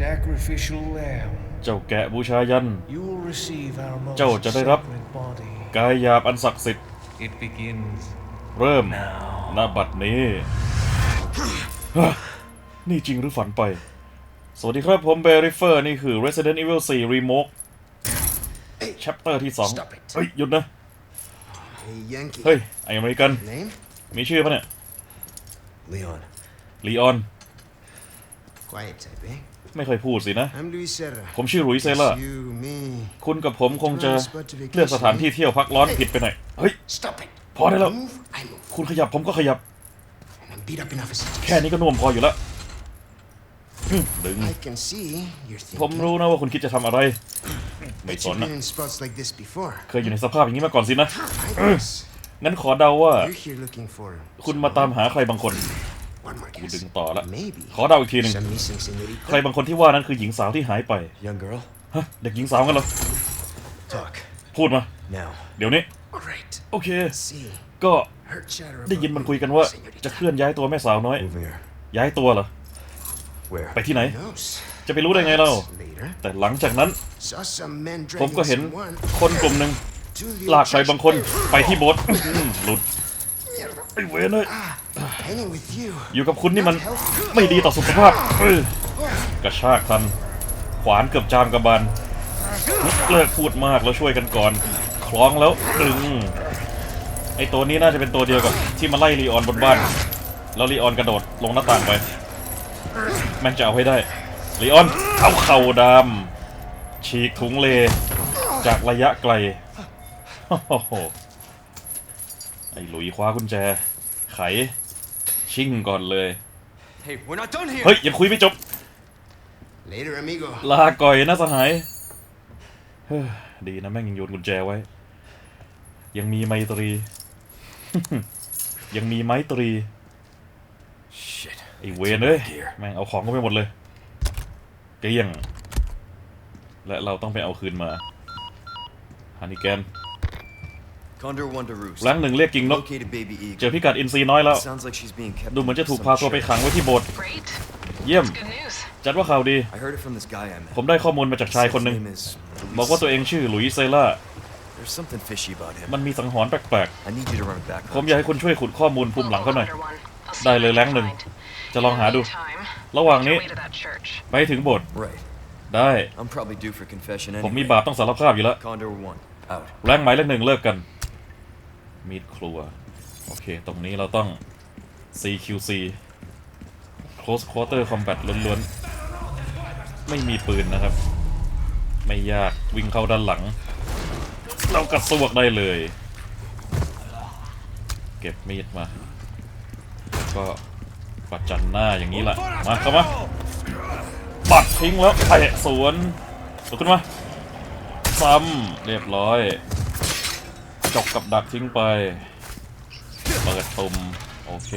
sacrificial lamb, เจ้าแกะบูชายัน you will receive our most เจ้าจะได้รับ sacred body. กายหยาบอันศักดิ์สิทธิ์ It begins เริ่ม now. ณบัดนี้ฮะนี่จริงหรือฝันไป สวัสดีครับผมเบริเฟอร์ นี่คือ Resident Evil 4 Remake Chapter ที่2 Stop it เฮ้ย หยุดนะ Hey, Yankee. เฮ้ย ไออเมริกัน Name? มีชื่อปะเนี่ย Leon. ลีออน Quiet type, eh? ไม่เคยพูดสินะ I'm Luis Serra. ผมชื่อหลุยส์เซล่า It's You, me. คุณกับผมคงจะเลือกสถานที่เที่ยวพักร้อนผิดไปหน่อย เฮ้ย Stop it. พอได้แล้ว Move, I move. คุณขยับผมก็ขยับ And I'm beat up enough as it is. แค่นี้ก็น่วมพออยู่แล้วอืมดึง I can see you're ผม thinking. รู้นะว่าคุณคิดจะทำอะไร ไม่ Bet ส you've นนะ been in spots like this before. เคยอยู่ในสภาพอย่างนี้มาก่อนสินะ I guess. งั้นขอเดาว่า You're here looking for คุณมาตามหาใครบางคน one more กู guess. ดึงต่อละ Maybe ขอเดาอีกทีหนึ่ง some missing senorita. ใครบางคนที่ว่านั้นคือหญิงสาวที่หายไป Young girl. ฮะเด็กหญิงสาวกันเหรอ Talk พูดมา now. เดี๋ยวนี้ Great. โอเค See. ก็ Heard chatter ได้ about ยินมันคุยกันว่า senorita. จะเคลื่อนย้ายตัวแม่สาวน้อย Over here. ย้ายตัวเหรอ Where? ไปที่ไหน Who knows? จะไปรู้ได้ไงเรา Later. แต่หลังจากนั้น Saw some men ผมก็ dragging เห็น someone คนกลุ่มหนึ่ง to the ลาก old ใคร church. บางคนไปที่โบสถ์อืมหลุด ไอ้เวนเลย Hanging with you. อยู่กับคุณนี่มันไม่ดีต่อสุขภาพเออกระชากทัน ขวานเกือบจามกระบาลเลิกพูดมากแล้วช่วยกันก่อน คล้องแล้วดึงไอตัวนี้น่าจะเป็นตัวเดียวกับที่มาไล่ลีออนบนบ้าน แล้วลีออนกระโดดลงหน้าต่างไปแม่งจะเอาให้ได้ลีออนเอาเข่าดำฉีกถุงเล จากระยะไกลโอ้โห ไอ้หลุยคว้ากุญแจ ไข ชิ่งก่อนเลย Hey, we're not done here. เฮ้ย ยังคุยไม่จบ Later, amigo. ลาก่อยนะสหายเฮ้ยดีนะแม่งยังโยนกุญแจไว้ ยังมีไมตรี ยังมีไมตรี Shit. ไอ้เวนเอ้ย แม่งเอาของก็ไปหมดเลยเกลี้ยง และเราต้องไปเอาคืนมาฮันนิแกน แรงหนึ่งเรียกกิ่งนก Located Baby เจอ Eagle. พิกัดอินซีน้อยแล้ว Sounds like she's being kept. ดูเหมือนจะ under ถูก some พาตัวไป church. ขังไว้ที่โบสถ์ Great. เยี่ยม Good news. จัดว่าข่าวดี I heard it from this guy I met. ผมได้ข้อมูลมาจากชายคนหนึ่ง His name is Luis บอกว่าตัวเองชื่อหลุยส์เซล่า There's something fishy about him. มันมีสังหรณ์แปลก I need you to run it back. ๆผมอยากให้คุณช่วยขุดข้อมูลภูมิหลังเขาหน่อย Under one. I'll see ได้ what เลย I แรง can หนึ่ง find. จะลองหาดู Meantime, ระหว่าง make นี้ your way to that church. ไปถึงโบสถ์ Right. ได้ I'm probably due for confession ผมมี anyway. บาปต้องสารภาพอยู่แล้ว Condor One. Out. แรงหมายเลขหนึ่งเลิกกัน มีดครัว โอเค ตรงนี้เราต้อง CQC Close Quarter Combat ล้วนๆ ไม่มีปืนนะครับ ไม่ยากวิ่งเข้าด้านหลัง เรากระซวกได้เลย เก็บมีดมา ก็ปัดจันหน้าอย่างนี้แหละ มาเข้ามาปัดทิ้งแล้วเตะสวนลุกขึ้นมาซ้ำเรียบร้อย จบกับดักทิ้งไป เปิดตุ่มโอเค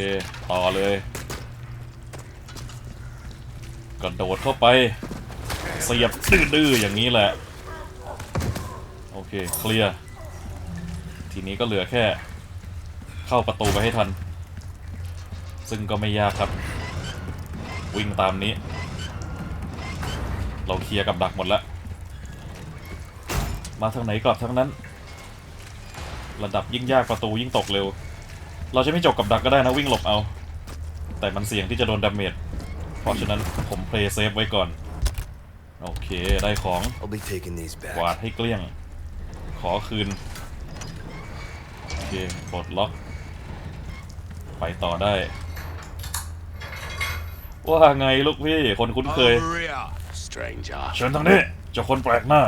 ต่อเลย กระโดดเข้าไป เสียบดื้อๆอย่างนี้แหละ โอเค เคลียร์ทีนี้ก็เหลือแค่ เข้าประตูไปให้ทัน ซึ่งก็ไม่ยากครับ วิ่งตามนี้ เราเคลียร์กับดักหมดแล้ว มาทางไหนกลับทางนั้น ระดับยิ่งยากประตูยิ่งตกเร็ว เราจะไม่จบกับดักก็ได้นะวิ่งหลบเอา แต่มันเสี่ยงที่จะโดนดาเมจ เพราะฉะนั้นผมเพลย์เซฟไว้ก่อน โอเคได้ของ I'll be taking these กวาด back. ให้เกลี้ยง ขอคืน โอเคปลดล็อก ไปต่อได้ ว่าไงลูกพี่ คนคุ้นเคย here, stranger. เชิญทางนี้เจ้าคนแปลกหน้า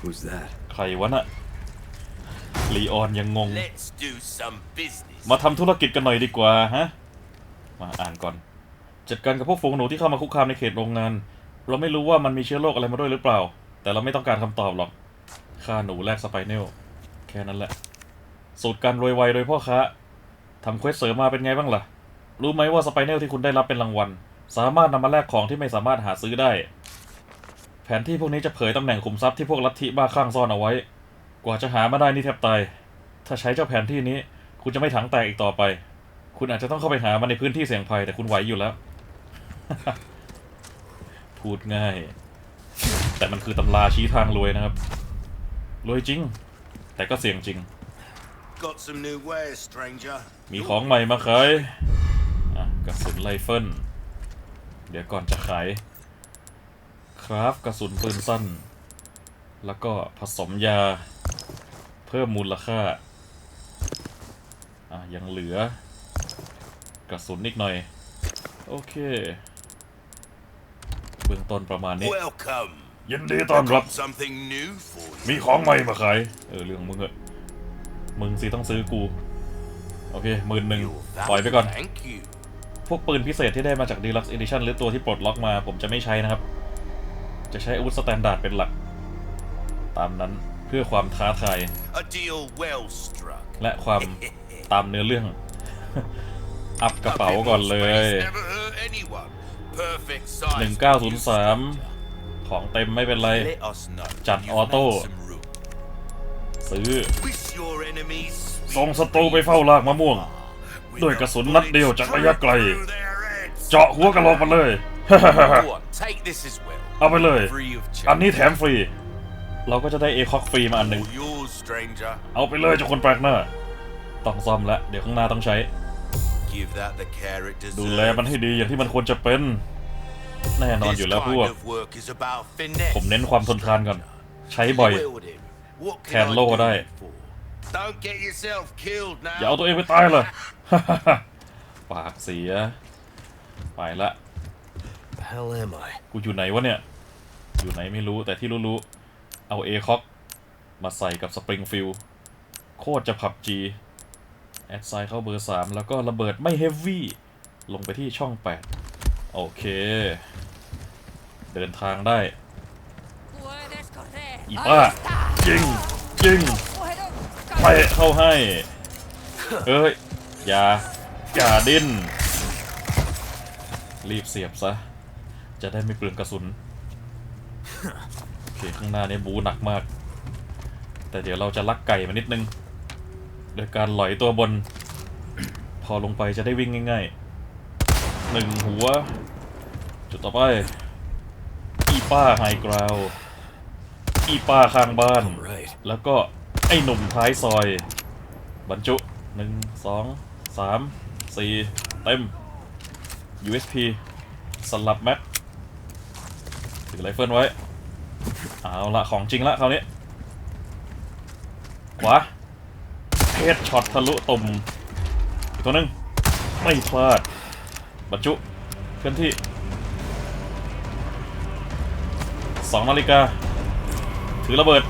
Who's that? ใครวะน่ะ ลีออนยังงง Let's do some business. มาทำธุรกิจกันหน่อยดีกว่าฮะ มาอ่านก่อน จัดการกับพวกฝูงหนูที่เข้ามาคุกคามในเขตโรงงาน เราไม่รู้ว่ามันมีเชื้อโรคอะไรมาด้วยหรือเปล่า แต่เราไม่ต้องการคำตอบหรอกค่าหนูแลกสไปเนล แค่นั้นแหละ สูตรการรวยไวโดยพ่อค้าทำเควสเสริมมาเป็นไงบ้างล่ะ รู้ไหมว่าสไปเนลที่คุณได้รับเป็นรางวัล สามารถนำมาแลกของที่ไม่สามารถหาซื้อได้ แผนที่พวกนี้จะเผยตำแหน่งขุมทรัพย์ที่พวกลัทธิบ้าคลั่งซ่อนเอาไว้ กว่าจะหามาได้นี่แทบตาย ถ้าใช้เจ้าแผนที่นี้ คุณจะไม่ถังแตกอีกต่อไป คุณอาจจะต้องเข้าไปหามันในพื้นที่เสี่ยงภัย แต่คุณไหวอยู่แล้ว พูดง่าย แต่มันคือตำราชี้ทางรวยนะครับ รวยจริง แต่ก็เสี่ยงจริง Got some new wares, stranger. มีของใหม่มาขายอะกระสุนไรเฟิล เดี๋ยวก่อนจะขาย คราฟกระสุนปืนสั้น แล้วก็ผสมยา เพิ่มมูลค่า อะ ยังเหลือกระสุนนิดหน่อย โอเค เบื้องต้นประมาณนี้ Welcome. ยินดีต้อนรับ Got something new for you. มีของใหม่มาขาย เออ เรื่องมึงเหอะมึงสิต้องซื้อกู โอเคหมื่นหนึ่ง Your ปล่อยไปก่อน Thank you. พวกปืนพิเศษที่ได้มาจาก Deluxe Edition หรือตัวที่ปลดล็อกมา ผมจะไม่ใช้นะครับ จะใช้อาวุธสแตนดาร์ดเป็นหลัก ตามนั้น เพื่อความท้าทาย A deal well struck. และความตามเนื้อเรื่อง อัพกระเป๋าก่อนเลย Space never hurt anyone. Perfect size. 1903 ของเต็มไม่เป็นไร Let us know. จัด when อ you've อโต้ made some room. ซื้อ Wish your enemies ส่งศัตรูไปเฝ้าลากมะม่วง with ด้วย the กระสุนนัดเดียวจากระยะไกล through their heads. เจาะหัวกระโหลกมันเลย Go on, take this as well. เอาไปเลย Free of อัน charge. นี้แถมฟรี เราก็จะได้เอคอกฟรีมาอันหนึ่ง All yours, stranger. เอาไปเลยเจ้าคนแปลกหน้า ต้องซ่อมแล้วเดี๋ยวข้างหน้าต้องใช้ Give that the care it ดู deserves. แลมันให้ดีอย่างที่มันควรจะเป็น แน่นอน This อยู่แล้วพ kind วก of work is about finesse. ผมเน้นความทนทานก่อน ใช้บ่อย Wield him. What can แทนโล่ I do ได้ for? Don't get yourself killed อย่าเอา now. ตัวเองไปตายเลยปากเสีย ไปละ The hell am I? กูอยู่ไหนวะเนี่ย อยู่ไหนไม่รู้แต่ที่รู้ๆ เอาเอคอกมาใส่กับสปริงฟิลโคตรจะผับจีแอดไซเข้าเบอร์ 3 แล้วก็ระเบิดไม่เฮฟวี่ลงไปที่ช่อง 8 โอเค เดินทางได้ Puedes correr. Y Ahí pa. está. ยิงยิงไปเข้าให้ เอ้ย อย่า อย่าดิ้น รีบเสียบซะ จะได้ไม่เปลืองกระสุน เคข้างหน้านี่บูหนักมาก แต่เดี๋ยวเราจะลักไก่มานิดนึงโดยการหลอยตัวบน พอลงไปจะได้วิ่งง่ายๆหนึ่งหัว จุดต่อไป อีป้าไฮกราวอีป้าข้างบ้าน แล้วก็ไอ้หนุ่มท้ายซอย บรรจุหนึ่งสองสามสี่เต็ม USP สลับแม็กถือไรเฟิลไว้ เอาละของจริงละคราวนี้ ขวาเฮดช็อตทะลุตุ่มอีกตัวหนึ่งไม่พลาดบรรจุเคลื่อนที่สองนาฬิกา ถือระเบิด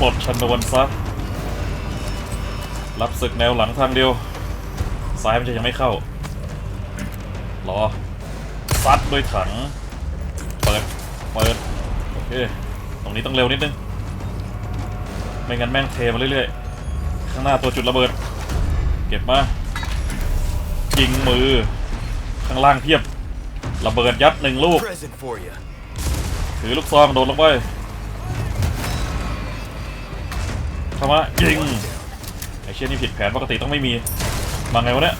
ปลดชนวนซะ รับศึกแนวหลังทางเดียว ซ้ายมันจะยังไม่เข้า รอซัดด้วยถัง เปิด เปิด โอเค รงนี้ต้องเร็วนิดนึง ไม่งั้นแม่งเทมาเรื่อยๆ ข้างหน้าตัวจุดระเบิด เก็บมายิงมือ ข้างล่างเพียบ ระเบิดยัดหนึ่งลูก Present for you. ถือลูกซองโดนลงไปเข้ามายิง ไอเชี่ยนี่ผิดแผนปกติต้องไม่มี มาไงวะเนี่ย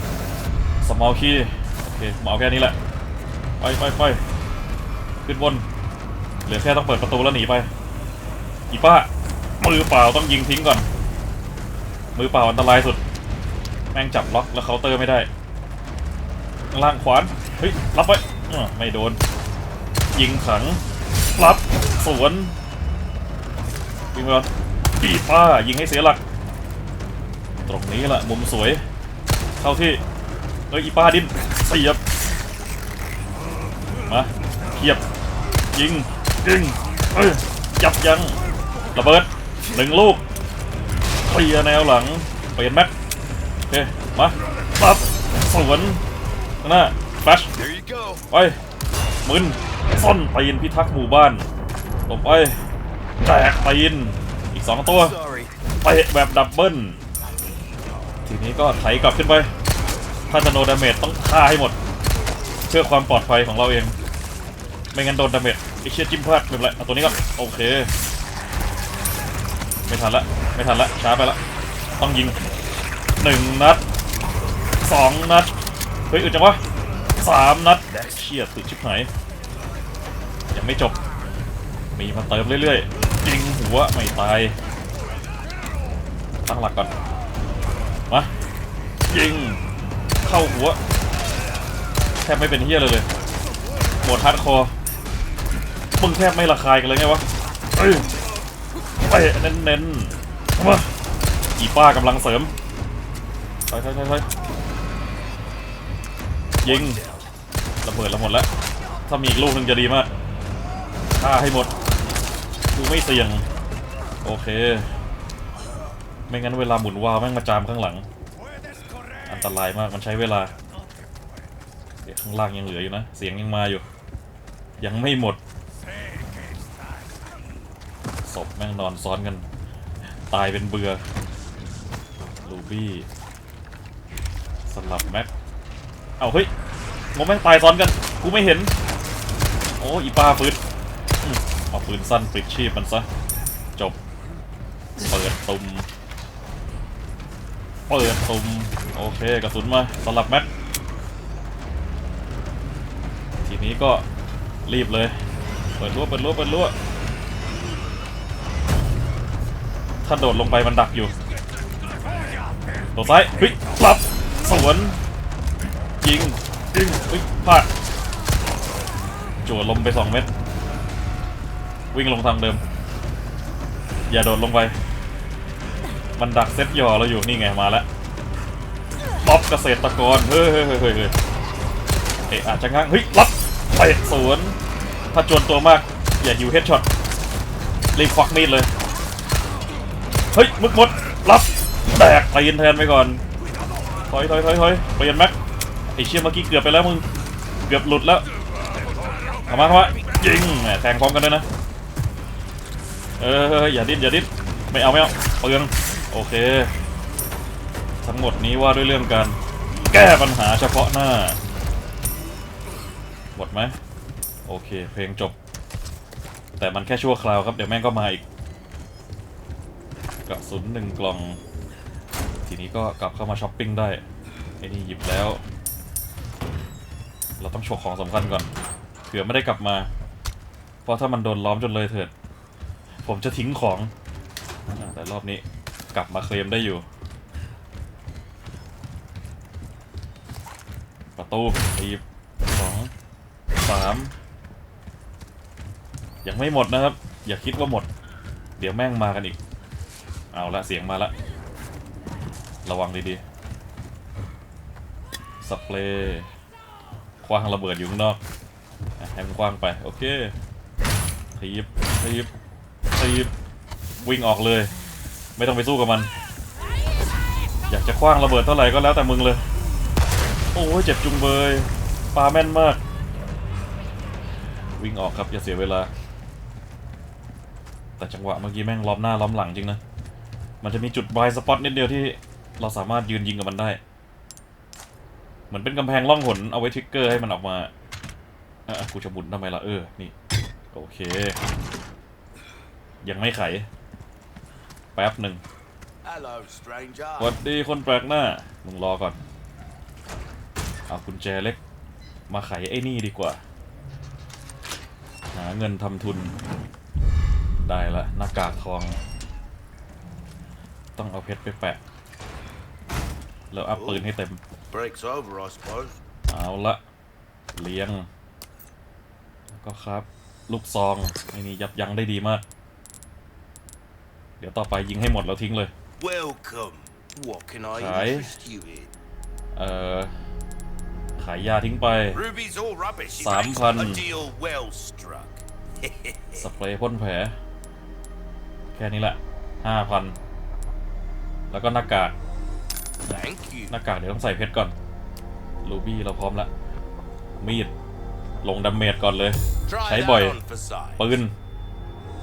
สมอลคีโอเคมาเอาแค่นี้แหละ ไปไปไปขึ้นบน เหลือแค่ต้องเปิดประตูแล้วหนีไป อีป้า มือเปล่าต้องยิงทิ้งก่อน มือเปล่าอันตรายสุด แม่งจับล็อกแล้วเคาน์เตอร์ไม่ได้ล่างขวานเฮ้ยรับไปอ้ไม่โดน ยิงขังรับสวนยิงไปก่อนอีป้ายิงให้เสียหลัก ตรงนี้แหละมุมสวย เข้าที่เอ้ยอีป้าดิ้นเสียบมาเทียบยิงยิงเอ้ยยับยัง ระเบิดหนึ่งลูกเคลียร์แนวหลังเปลี่ยนแม็กโอเคมาปับสวนข้างหน้าแฟลช There you go. ไปมึนซ่อนตีนพิทักษ์หมู่บ้านลงไปแจกตีนอีกสองตัว Sorry. เตะแบบดับเบิลทีนี้ก็ไถกลับขึ้นไป ถ้าจะโดนดาเมจต้องฆ่าให้หมด เพื่อความปลอดภัยของเราเอง ไม่งั้นโดนดาเมจไอเชี่ยจิ้มพลาดไม่เป็นไรเอาตัวนี้ก่อนโอเค ไม่ทันละ ไม่ทันละ ช้าไปละ ต้องยิงหนึ่งนัดสองนัด เฮ้ยอึดจังวะสามนัดเชี่ยติดชิบหายยังไม่จบ มีมาเติมเรื่อยๆยิงหัวไม่ตาย ตั้งหลักก่อน มา ยิง เข้าหัว แทบไม่เป็นเฮียเลยเลยหมดฮาร์ดคอมึงแทบไม่ระคายกันเลยไงวะ เอ้ยไปเน้นๆมาอีป้ากำลังเสริมไปไปไปไปยิงระเบิดละหมดแล้ว ถ้ามีอีกลูกหนึ่งจะดีมากฆ่าให้หมดกูไม่เสี่ยง โอเค ไม่งั้นเวลาหมุนวาวแม่งมาจามข้างหลัง อันตรายมากมันใช้เวลาข้างล่างยังเหลืออยู่นะ เสียงยังมาอยู่ ยังไม่หมด ศพแม่งนอนซ้อนกัน ตายเป็นเบือลูบี้สลับแม็กเอาเฮ้ยงงแม่งตายซ้อนกัน กูไม่เห็น โอ้อีป้าฟืดเอาปืนสั้นปิดชีพมันซะ จบ เปิดตุ่มเปิดตุ่มโอเคกระสุนมาสลับแม็กทีนี้ก็รีบเลย เปิดรั้วเปิดรั้วเปิดรั้ว ถ้าโดดลงไปมันดักอยู่โดดซ้ายเฮ้ยปรับสวนยิงยิงเฮ้ยพลาดจั่วลมไปสองเม็ดวิ่งลงทางเดิม อย่าโดดลงไป มันดักเซตย่อเราอยู่นี่ไงมาแล้วป๊อปเกษตรกรเฮ้ยเฮ้ยเฮ้ยเฮ้ยเฮ้ยเอะอาจจะง้างเฮ้ยรับไปสวนถ้าจวนตัวมาก อย่าหิวเฮดช็อตรีบควักมีดเลย ฮ้ยมึกหมดรับแตกตีนแทนไปก่อนถอยถอยถอยถอยเปลี่ยนแม็กไอเชี่ยเมื่อกี้เกือบไปแล้วมึงเกือบหลุดแล้วเข้ามาเข้ามายิงแหมแทงพร้อมกันด้วยนะเอออย่าดิ้นอย่าดิ้นไม่เอาไม่เอาเปลืองโอเค ทั้งหมดนี้ว่าด้วยเรื่องการแก้ปัญหาเฉพาะหน้าหมดไหมโอเค เพลงจบ แต่มันแค่ชั่วคราวครับ เดี๋ยวแม่งก็มาอีก กระสุนหนึ่งกล่อง ทีนี้ก็กลับเข้ามาช้อปปิ้งได้ ไอ้นี่หยิบแล้ว เราต้องฉกของสำคัญก่อน เผื่อไม่ได้กลับมา เพราะถ้ามันโดนล้อมจนเลยเถิด ผมจะทิ้งของ แต่รอบนี้กลับมาเคลมได้อยู่ ประตูตีบสองสามยังไม่หมดนะครับ อย่าคิดว่าหมด เดี๋ยวแม่งมากันอีก เอาละเสียงมาละระวังดีๆสเปรย์คว้างระเบิดอยู่ข้างนอกให้มันคว้างไป โอเคทีบทีบทีบวิ่งออกเลย ไม่ต้องไปสู้กับมัน อยากจะคว้างระเบิดเท่าไหร่ก็แล้วแต่มึงเลย โอ้เจ็บจุงเบยปลาแม่นมาก วิ่งออกครับอย่าเสียเวลา แต่จังหวะเมื่อกี้แม่งล้อมหน้าล้อมหลังจริงนะ มันจะมีจุดบายสปอตนิดเดียวที่เราสามารถยืนยิงกับมันได้ เหมือนเป็นกำแพงล่องหนเอาไว้ทริกเกอร์ให้มันออกมาอะกูจะบุนทำไมล่ะเออ นี่ โอเค ยังไม่ไข แป๊บหนึ่ง Hello, stranger. สวัสดีคนแปลกหน้า มึงรอก่อน เอากุญแจเล็ก มาไขไอ้นี่ดีกว่า หาเงินทำทุน ได้ละหน้ากากทอง ต้องเอาเพชรไปแปะ แล้วอัพปืนให้เต็ม Break's over, I suppose. เอาละเลี้ยงแล้วก็ครับ ลูกซองไอ้นี่ยับยั้งได้ดีมาก เดี๋ยวต่อไปยิงให้หมดแล้วทิ้งเลย Welcome. What can I Aye. interest you in? เอ่อ ขายยาทิ้งไป Ruby's all rubbish. He Sám makes phần. a deal well struck. สเปรย์พ่นแผล แค่นี้แหละห้าพัน แล้วก็หน้ากาก Thank you. หน้ากากเดี๋ยวต้องใส่เพชรก่อนลูบี้เราพร้อมละมีด ลงดาเมจก่อนเลย Try Thấy that bời. on for size. ปืน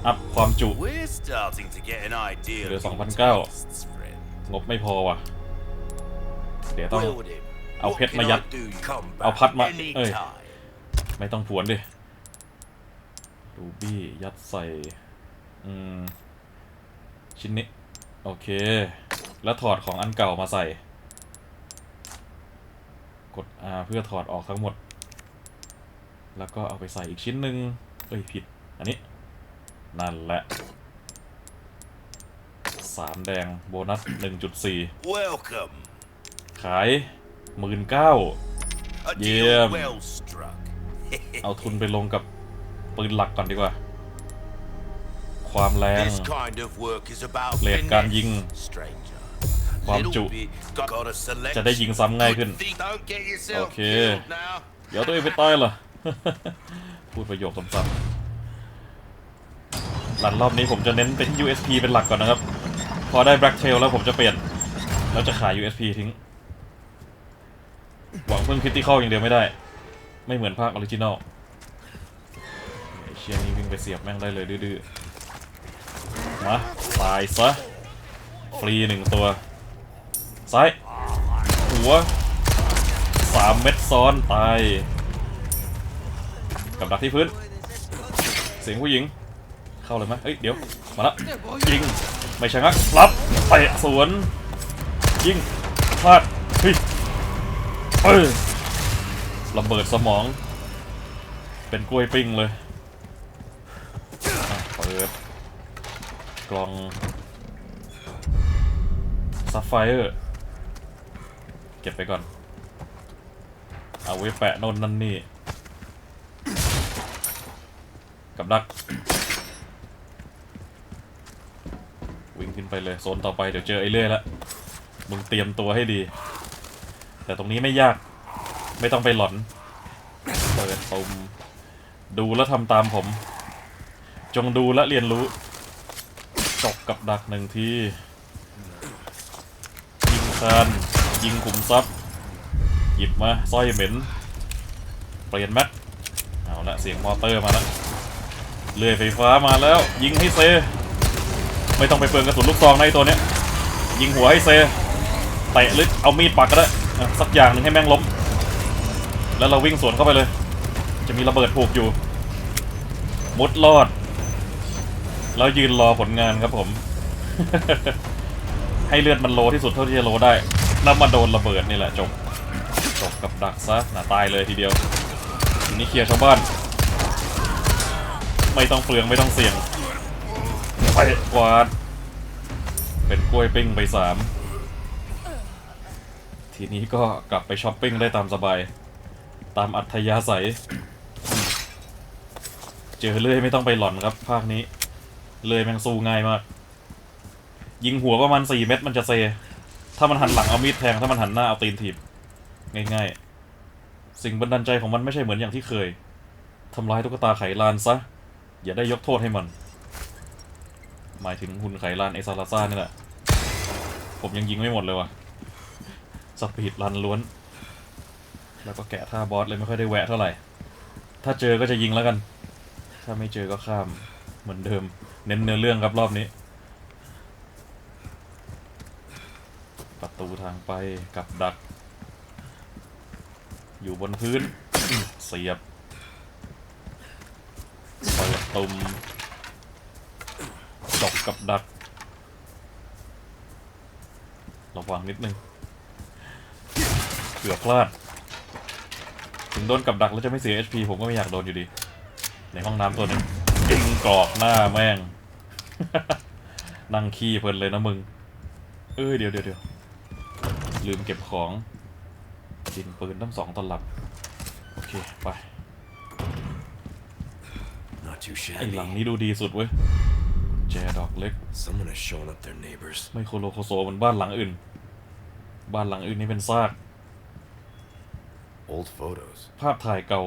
อัพความจุ We're starting to get an idea Đưa of sòng your văn cao. tastes, friend. งบไม่พอว่ะ เดี๋ยวต้อง Wield him. เอา What เพชร can มายัด I do you? Come เอา back พัดมา เอ้ย anytime. ไม่ต้องผวนดิลูบี้ยัดใส่ อืม ชิ้นนี้ โอเค แล้วถอดของอันเก่ามาใส่ กด R เพื่อถอดออกทั้งหมด แล้วก็เอาไปใส่อีกชิ้นหนึ่งเอ้ยผิด อันนี้ นั่นแหละสามแดงโบนัส 1.4 Welcome. ขายหมื่นเก้า A Yeah. deal well struck. เอาทุนไปลงกับปืนหลักก่อนดีกว่า ความแรง This kind of work is about เรทการยิง finesse, stranger. ความ Little จุ bit, got- got a selection. จะได้ยิงซ้ำง่ายขึ้น Good thing- Don't get yourself Okay. killed now. เดี๋ยวตัวเองไปตายเหรอ พูดประโยคซ้ำๆหลังรอบนี้ผมจะเน้นเป็น USP เป็นหลักก่อนนะครับ พอได้ Black Tail แล้วผมจะเปลี่ยน แล้วจะขาย USP ทิ้ง หวังพึ่ง Critical อย่างเดียวไม่ได้ ไม่เหมือนภาคออริจินอลไอเชียนี่วิ่งไปเสียบแม่งได้เลยดื้อๆมาตายซะฟรีหนึ่งตัว ซ้าย หัวสามเม็ดซ้อนตาย กับดักที่พื้น เสียงผู้หญิง เข้าเลยไหมเอ้ย เดี๋ยว มาละยิง ไม่ชะงักรับเตะสวน ยิงพลาดเฮ้ยเอ้ยระเบิดสมอง เป็นกล้วยปิ้งเลยเปิด กล่องซัฟไฟเออร์ ก็บไปก่อน เอาไว้แปะโนนนั่นนี่ กับดัก วิ่งขึ้นไปเลย โซนต่อไปเดี๋ยวเจอไอ้เลื่อยละมึงเตรียมตัวให้ดี แต่ตรงนี้ไม่ยาก ไม่ต้องไปหลอน เปิดตุมดูแล้วทำตามผม จงดูและเรียนรู้จบกับดักหนึ่งทียิงคาน ยิงขุมทรัพย์ หยิบมาสร้อยเหม็น เปลี่ยนแม็กเอาละเสียงมอเตอร์มาแล้วเลื่อยไฟฟ้ามาแล้ว ยิงให้เซ ไม่ต้องไปเปลืองกระสุนลูกซองในตัวเนี้ย ยิงหัวให้เซเตะหรือเอามีดปักก็ได้อะสักอย่างหนึ่งให้แม่งล้มแล้วเราวิ่งสวนเข้าไปเลย จะมีระเบิดผูกอยู่ มุดรอด แล้วยืนรอผลงานครับผม ให้เลือดมันโลที่สุดเท่าที่จะโลได้ แล้วมาโดนระเบิดนี่แหละจบ จบกับดักซะน่าตายเลยทีเดียวนี้เคลียร์ชาวบ้าน ไม่ต้องเปลืองไม่ต้องเสี่ยง ไปกวาด เป็นกล้วยปิ้งไปสาม ทีนี้ก็กลับไปช้อปปิ้งได้ตามสบาย ตามอัธยาศัย เจอเลื่อยไม่ต้องไปหล่อนครับ ภาคนี้ เลื่อยแมงสู้ง่ายมาก ยิงหัวประมาณสี่เม็ดมันจะเซ ถ้ามันหันหลังเอามีดแทง ถ้ามันหันหน้าเอาตีนถีบ ง่ายๆ สิ่งบันดาลใจของมันไม่ใช่เหมือนอย่างที่เคย ทำลายตุ๊กตาไขลานซะ อย่าได้ยกโทษให้มัน หมายถึงหุ่นไขลานไอซาลาซ่านี่แหละ ผมยังยิงไม่หมดเลยว่ะสปีดรันล้วน แล้วก็แกะท่าบอสเลยไม่ค่อยได้แวะเท่าไหร่ ถ้าเจอก็จะยิงแล้วกัน ถ้าไม่เจอก็ข้าม เหมือนเดิม เน้นเนื้อเรื่องครับรอบนี้ ประตูทางไปกับดัก อยู่บนพื้น เสียบเปิดตุ่มจบกับดัก ระวังนิดนึงเกือบพลาด ถึงโดนกับดักแล้วจะไม่เสีย HP ผมก็ไม่อยากโดนอยู่ดี ในห้องน้ำตัวนึงยิงกรอกหน้าแม่ง นั่งขี้เพลินเลยนะมึง เอ้ยเดี๋ยวเดี๋ยวเดี๋ยว ลืมเก็บของดินปืนทั้งสองตลับ โอเค ไป Not too ไอหลัง shabby. นี้ดูดีสุดเว้ย แจดอกเล็ก Someone has shown up their neighbors. ไม่โคโลโคโซเหมือนบ้านหลังอื่น บ้านหลังอื่นนี่เป็นซาก Old photos. ภาพถ่ายเก่า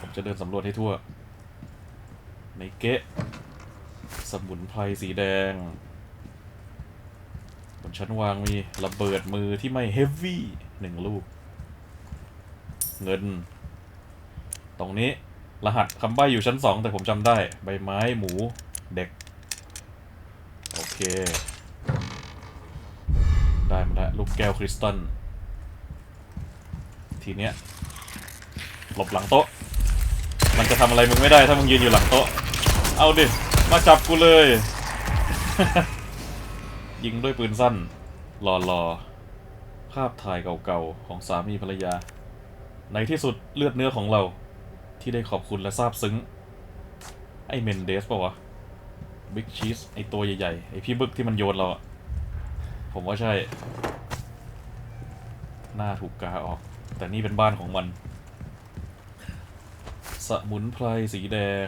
ผมจะเดินสำรวจให้ทั่ว ในเกะ สมุนไพรสีแดงบน ชั้นวางมีระเบิดมือที่ไม่เฮฟวี่หนึ่งลูก เงิน ตรงนี้รหัสคำใบ้อยู่ชั้นสองแต่ผมจำได้ ใบไม้หมูเด็ก โอเค ได้มาแล้วลูกแก้วคริสตัลทีเนี้ยหลบหลังโต๊ะ มันจะทำอะไรมึงไม่ได้ถ้ามึงยืนอยู่หลังโต๊ะ เอาดิ มาจับกูเลย ยิงด้วยปืนสั้นรอรอภาพถ่ายเก่าๆ ของสามีภรรยา ในที่สุดเลือดเนื้อของเรา ที่ได้ขอบคุณและซาบซึ้ง ไอเมนเดสป่าวะบิ๊กชีสไอตัวใหญ่ๆ ไอพี่บึกที่มันโยนเรา ผมว่าใช่ หน้าถูกกาออก แต่นี่เป็นบ้านของมัน สมุนไพรสีแดง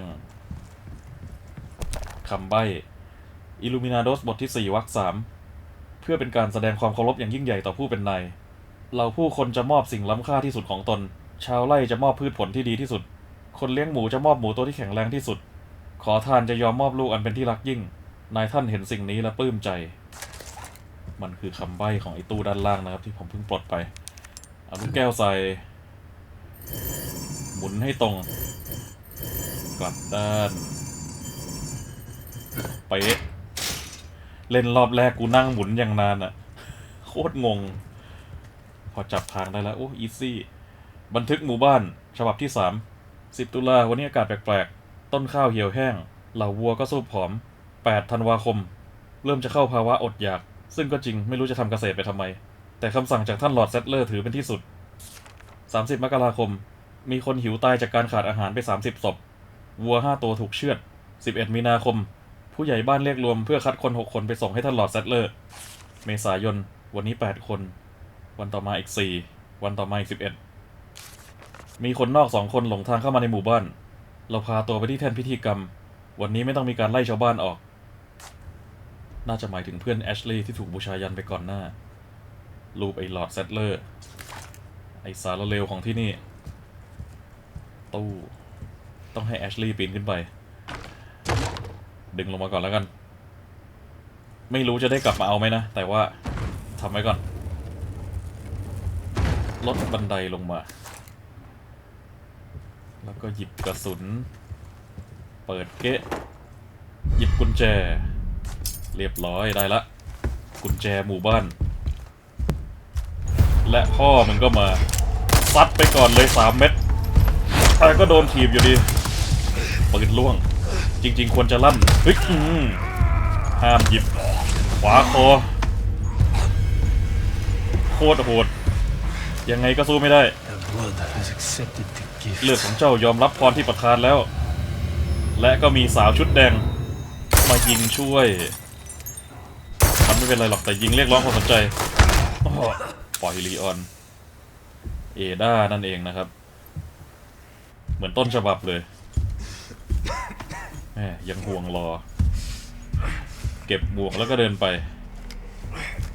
คำใบ้ อิลูมินาโดสบทที่ 4วรรคสามเพื่อเป็นการแสดงความเคารพอย่างยิ่งใหญ่ต่อผู้เป็นนายเราผู้คนจะมอบสิ่งล้ำค่าที่สุดของตน ชาวไร่จะมอบพืชผลที่ดีที่สุด คนเลี้ยงหมูจะมอบหมูตัวที่แข็งแรงที่สุด ขอทานจะยอมมอบลูกอันเป็นที่รักยิ่ง นายท่านเห็นสิ่งนี้และปลื้มใจ มันคือคำใบ้ของไอ้ตู้ด้านล่างนะครับ ที่ผมเพิ่งปลดไปเอาลูกแก้วใส่ หมุนให้ตรง กลับด้านเป๊ เล่นรอบแรกกูนั่งหมุนอย่างนานอะโคตรงง พอจับทางได้แล้ว โอ้อีซี่ บันทึกหมู่บ้าน ฉบับที่3 10ตุลาวันนี้อากาศแปลกๆ ต้นข้าวเหี่ยวแห้ง เหล่าวัวก็สู้ผอม8ธันวาคม เริ่มจะเข้าภาวะอดอยาก ซึ่งก็จริงไม่รู้จะทำเกษตรไปทำไม แต่คำสั่งจากท่านลอร์ดเซตเลอร์ถือเป็นที่สุด 30 มกราคม มีคนหิวตายจากการขาดอาหารไป 30ศพวัว5ตัวถูกเชือด 11 มีนาคม ผู้ใหญ่บ้านเรียกรวมเพื่อคัดคน6คนไปส่งให้ท่านลอร์ดเซตเลอร์ เมษายน วันนี้8คน วันต่อมาอีก4วันต่อมาอีก11มีคนนอกสองคนหลงทางเข้ามาในหมู่บ้าน เราพาตัวไปที่แท่นพิธีกรรม วันนี้ไม่ต้องมีการไล่ชาวบ้านออก น่าจะหมายถึงเพื่อนแอชลีย์ที่ถูกบูชายันไปก่อนหน้า รูปไอ้ลอร์ดเซตเลอร์ ไอ้สารเลวของที่นี่ ตู้ ต้องให้แอชลีย์ปีนขึ้นไป ดึงลงมาก่อนแล้วกัน ไม่รู้จะได้กลับมาเอาไหมนะ แต่ว่าทำไว้ก่อน ลดบันไดลงมา แล้วก็หยิบกระสุน เปิดเกะ หยิบกุญแจ เรียบร้อยได้ละ กุญแจหมู่บ้าน และพ่อมันก็มาซัดไปก่อนเลยสามเม็ดแต่ก็โดนถีบอยู่ดีปืนล่วง จริง ๆ ควรจะลั่นเฮ้ยอืมห้ามหยิบ ขวาคอ โคตรโหด ยังไงก็สู้ไม่ได้ The blood has accepted the gift. เลือดของเจ้ายอมรับพรที่ประทานแล้ว และก็มีสาวชุดแดง มายิงช่วยมันไม่เป็นไรหรอกแต่ยิงเรียกร้องความสนใจอ้อปล่อยลีออน เอด้านั่นเองนะครับ เหมือนต้นฉบับเลย แหมยังห่วงรอ เก็บหมวกแล้วก็เดินไป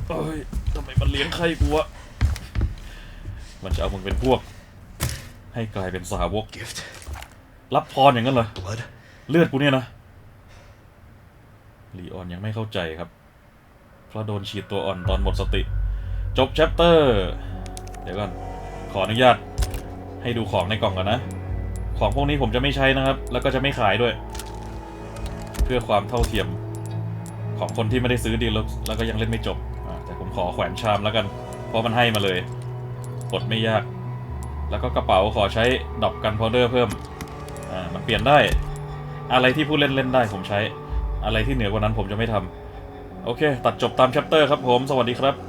เอ้ยทำไมมันเลี้ยงไข่กูวะมันจะเอามึงเป็นพวก ให้กลายเป็นสาวก Gift? รับพรอย่างนั้นเหรอ Blood? เลือดกูเนี่ยนะลีออนยังไม่เข้าใจครับ เพราะโดนฉีดตัวอ่อนตอนหมดสติ จบแชปเตอร์ เดี๋ยวก่อน ขออนุญาตให้ดูของในกล่องก่อนนะ ของพวกนี้ผมจะไม่ใช้นะครับ แล้วก็จะไม่ขายด้วยเพื่อความเท่าเทียมของคนที่ไม่ได้ซื้อดีลแล้วก็ยังเล่นไม่จบอ่าแต่ผมขอแขวนชามแล้วกัน เพราะมันให้มาเลยกดไม่ยาก แล้วก็กระเป๋าขอใช้ดอกกันพาวเดอร์เพิ่มอ่ามันเปลี่ยนได้ อะไรที่ผู้เล่นเล่นได้ผมใช้ อะไรที่เหนือกว่านั้นผมจะไม่ทำโอเค ตัดจบตามแชปเตอร์ครับผม สวัสดีครับ